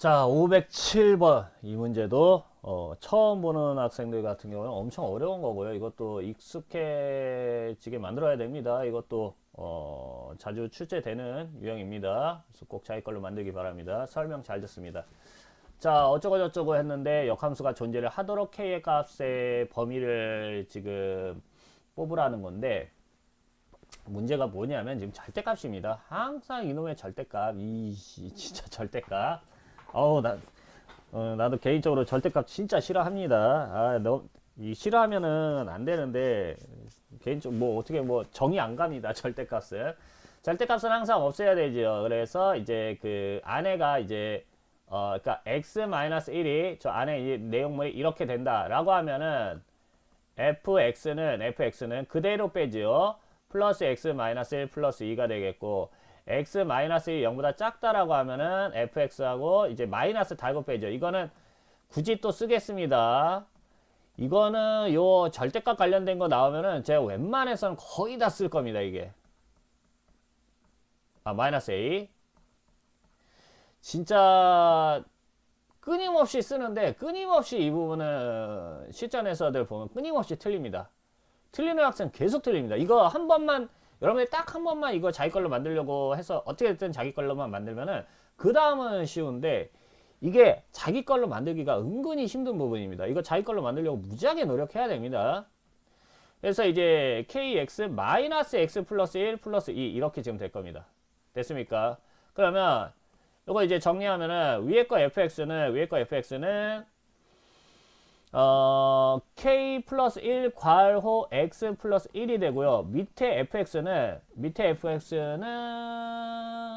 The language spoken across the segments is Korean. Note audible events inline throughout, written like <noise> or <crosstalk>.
자, 507번 이 문제도 어, 처음 보는 학생들 같은 경우는 엄청 어려운 거고요. 이것도 익숙해지게 만들어야 됩니다. 이것도 어, 자주 출제되는 유형입니다. 그래서 꼭 자기 걸로 만들기 바랍니다. 설명 잘 듣습니다. 자, 어쩌고 저쩌고 했는데 역함수가 존재를 하도록 K의 값의 범위를 지금 뽑으라는 건데 문제가 뭐냐면 지금 절대값입니다. 항상 이놈의 절대값, 이이 진짜 절대값. 어우 나 어, 나도 개인적으로 절대값 진짜 싫어합니다. 아, 너, 이 싫어하면은 안 되는데 개인적 뭐 어떻게 뭐 정이 안 갑니다. <laughs> 절대값은 절대값은 항상 없애야 되죠. 그래서 이제 그 안에가 이제 어 그러니까 x 1이 저 안에 이 내용물이 이렇게 된다라고 하면은 fx는 fx는 그대로 빼지요. 플러스 x 마이너스 1 플러스 2가 되겠고 x 마이너스 1이 0보다 작다라고 하면은 fx하고 이제 마이너스 달고 빼죠. 이거는 굳이 또 쓰겠습니다. 이거는 요 절대값 관련된 거 나오면은 제가 웬만해서는 거의 다 쓸 겁니다. 이게 아 마이너스 a 진짜 끊임없이 쓰는데 끊임없이 이 부분은 실전에서들 보면 끊임없이 틀립니다. 틀리는 학생 계속 틀립니다. 이거 한 번만 여러분이 딱 한 번만 이거 자기 걸로 만들려고 해서 어떻게든 자기 걸로만 만들면은 그 다음은 쉬운데 이게 자기 걸로 만들기가 은근히 힘든 부분입니다. 이거 자기 걸로 만들려고 무지하게 노력해야 됩니다. 그래서 이제 kx 마이너스 x 플러스 1 플러스 2 이렇게 지금 될 겁니다. 됐습니까? 그러면 이거 이제 정리하면은 위에 거 fx는 위에 거 fx는 어, k 플러스 1 괄호 x 플러스 1이 되고요. 밑에 fx는 밑에 fx는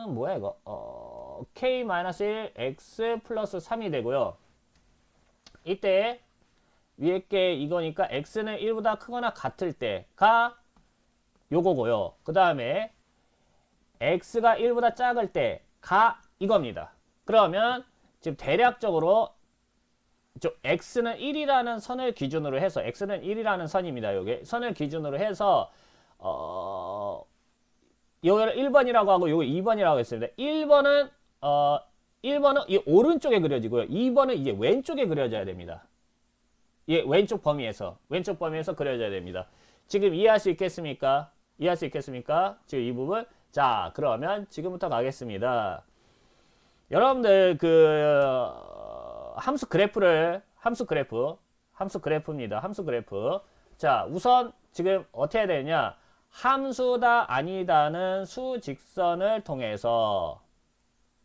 뭐야 이거? 어, k 마이너스 1 x 플러스 3이 되고요. 이때 위에 게 이거니까 x는 1보다 크거나 같을 때가 요거고요. 그 다음에 x가 1보다 작을 때가 이겁니다. 그러면 지금 대략적으로 저 x는 1이라는 선을 기준으로 해서 x는 1이라는 선입니다. 요게 선을 기준으로 해서 어 요거를 1번이라고 하고 요거 2번이라고 했습니다. 1번은 어 1번은 이 오른쪽에 그려지고요. 2번은 이제 왼쪽에 그려져야 됩니다. 예, 왼쪽 범위에서 왼쪽 범위에서 그려져야 됩니다. 지금 이해할 수 있겠습니까? 이해할 수 있겠습니까? 지금 이 부분. 자, 그러면 지금부터 가겠습니다. 여러분들 그 어, 함수 그래프를 함수 그래프 함수 그래프입니다. 함수 그래프. 자, 우선 지금 어떻게 해야 되냐? 함수다 아니다는 수직선을 통해서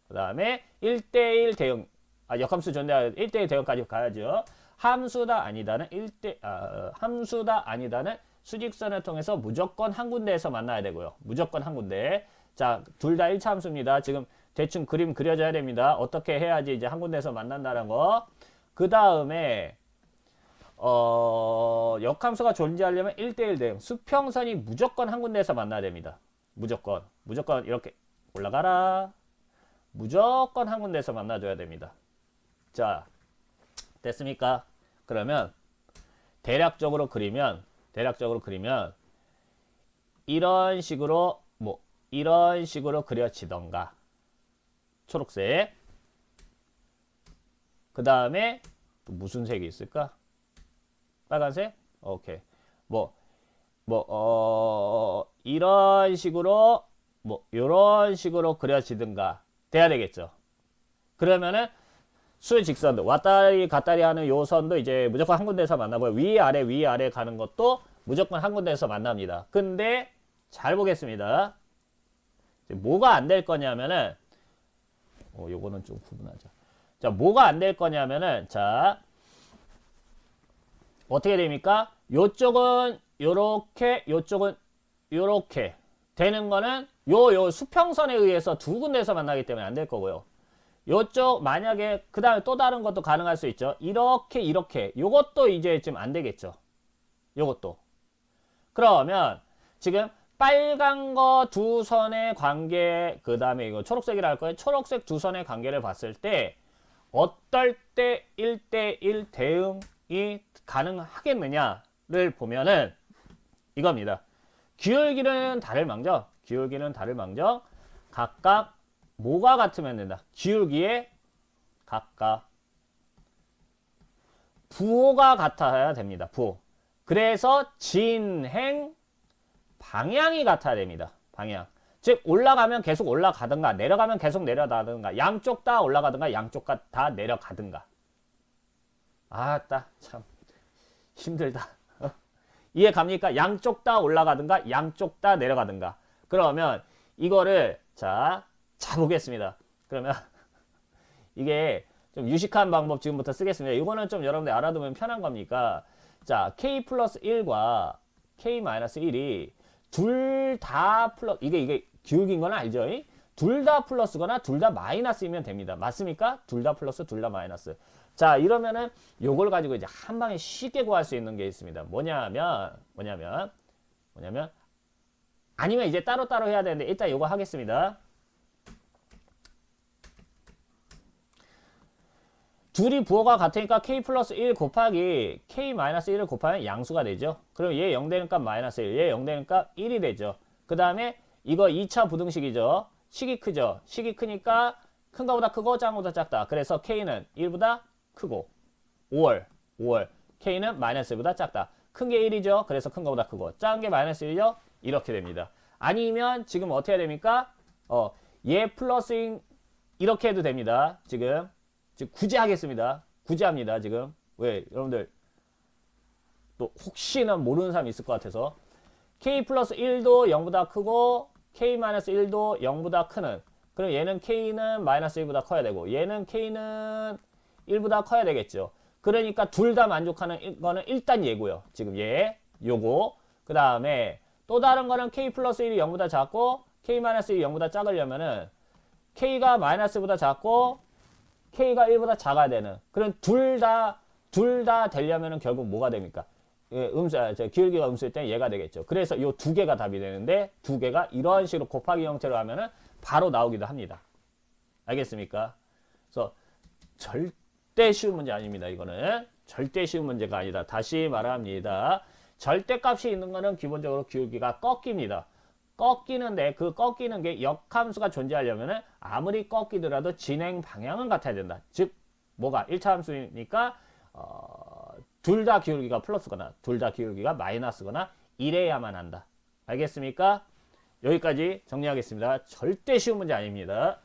그 다음에 1대1 대응 아, 역함수 존재 1대1 대응까지 가야죠. 함수다 아니다는 1대 아, 함수다 아니다는 수직선을 통해서 무조건 한 군데에서 만나야 되고요. 무조건 한 군데. 자, 둘 다 1차 함수입니다. 지금 대충 그림 그려져야 됩니다. 어떻게 해야지 이제 한 군데에서 만난다는 거. 그 다음에 어, 역함수가 존재하려면 1대1 대응. 수평선이 무조건 한 군데에서 만나야 됩니다. 무조건. 무조건 이렇게 올라가라. 무조건 한 군데에서 만나줘야 됩니다. 자, 됐습니까? 그러면 대략적으로 그리면 대략적으로 그리면 이런 식으로 뭐 이런 식으로 그려지던가 초록색 그 다음에 무슨 색이 있을까? 빨간색? 오케이 뭐 뭐, 어, 이런 식으로, 뭐, 이런 식으로 그려지든가, 돼야 되겠죠. 그러면은, 수 직선도, 왔다리 갔다리 하는 요 선도 이제 무조건 한 군데에서 만나고요. 위 아래, 위 아래 가는 것도 무조건 한 군데에서 만납니다. 근데, 잘 보겠습니다. 뭐가 안 될 거냐면은, 어, 요거는 좀 구분하자. 자, 뭐가 안 될 거냐면은, 자, 어떻게 됩니까? 요쪽은 요렇게, 요쪽은 요렇게 되는 거는 요, 요 수평선에 의해서 두 군데에서 만나기 때문에 안 될 거고요. 요쪽 만약에 그 다음에 또 다른 것도 가능할 수 있죠. 이렇게 이렇게 요것도 이제 지금 안 되겠죠. 요것도. 그러면 지금 빨간 거 두 선의 관계 그 다음에 이거 초록색이라 할 거예요. 초록색 두 선의 관계를 봤을 때 어떨 때 1대1 대응이 가능하겠느냐를 보면은 이겁니다. 기울기는 다를 망정, 기울기는 다를 망정 각각 뭐가 같으면 된다. 기울기의 각각 부호가 같아야 됩니다. 부호. 그래서 진행 방향이 같아야 됩니다. 방향. 즉 올라가면 계속 올라가든가 내려가면 계속 내려가든가 양쪽 다 올라가든가 양쪽 다 내려가든가. 아따 참 힘들다. 이해 갑니까? 양쪽 다 올라가든가 양쪽 다 내려가든가. 그러면 이거를 자 자보겠습니다. 그러면 <laughs> 이게 좀 유식한 방법 지금부터 쓰겠습니다. 이거는 좀 여러분들 알아두면 편한 겁니까? 자, k 플러스 1과 k 마이너스 1이 둘 다 플러스 이게 이게 기울긴 건 알죠? 둘 다 플러스거나 둘 다 마이너스이면 됩니다. 맞습니까? 둘 다 플러스, 둘 다 마이너스. 자, 이러면은 요걸 가지고 이제 한 방에 쉽게 구할 수 있는 게 있습니다. 뭐냐면 뭐냐면 뭐냐면 아니면 이제 따로따로 해야 되는데 일단 요거 하겠습니다. 둘이 부호가 같으니까 k 플러스 1 곱하기 k 마이너스 1을 곱하면 양수가 되죠. 그럼 얘 0 되는 값 마이너스 1, 얘 0 되는 값 1이 되죠. 그 다음에 이거 2차 부등식이죠. 식이 크죠. 식이 크니까 큰 거보다 크고 작은 거보다 작다. 그래서 k는 1보다 크고 5월, 5월. k는 마이너스 1보다 작다. 큰 게 1이죠. 그래서 큰 거보다 크고 작은 게 마이너스 1이죠. 이렇게 됩니다. 아니면 지금 어떻게 해야 됩니까? 어, 얘 플러스인 이렇게 해도 됩니다. 지금 지금 굳이 하겠습니다. 굳이 합니다. 지금 왜 여러분들 또 혹시나 모르는 사람이 있을 것 같아서 k 플러스 1도 0보다 크고 k 마이너스 1도 0보다 크는 그럼 얘는 k는 마이너스 1보다 커야 되고 얘는 k는 1보다 커야 되겠죠. 그러니까 둘 다 만족하는 거는 일단 얘고요. 지금 얘 요거 그 다음에 또 다른 거는 k 플러스 1이 0보다 작고 k 마이너스 1이 0보다 작으려면은 k가 마이너스보다 작고 k가 1보다 작아야 되는 그럼 둘다 둘 다 되려면은 결국 뭐가 됩니까? 예, 음수, 아, 저 기울기가 음수일 때는 얘가 되겠죠. 그래서 이 두 개가 답이 되는데 두 개가 이런 식으로 곱하기 형태로 하면은 바로 나오기도 합니다. 알겠습니까? 그래서 절대 쉬운 문제 아닙니다. 이거는 절대 쉬운 문제가 아니다. 다시 말합니다. 절대값이 있는 거는 기본적으로 기울기가 꺾입니다. 꺾이는데 그 꺾이는 게 역함수가 존재하려면은 아무리 꺾이더라도 진행 방향은 같아야 된다. 즉 뭐가 1차 함수니까 어, 둘 다 기울기가 플러스거나 둘 다 기울기가 마이너스거나 이래야만 한다. 알겠습니까? 여기까지 정리하겠습니다. 절대 쉬운 문제 아닙니다.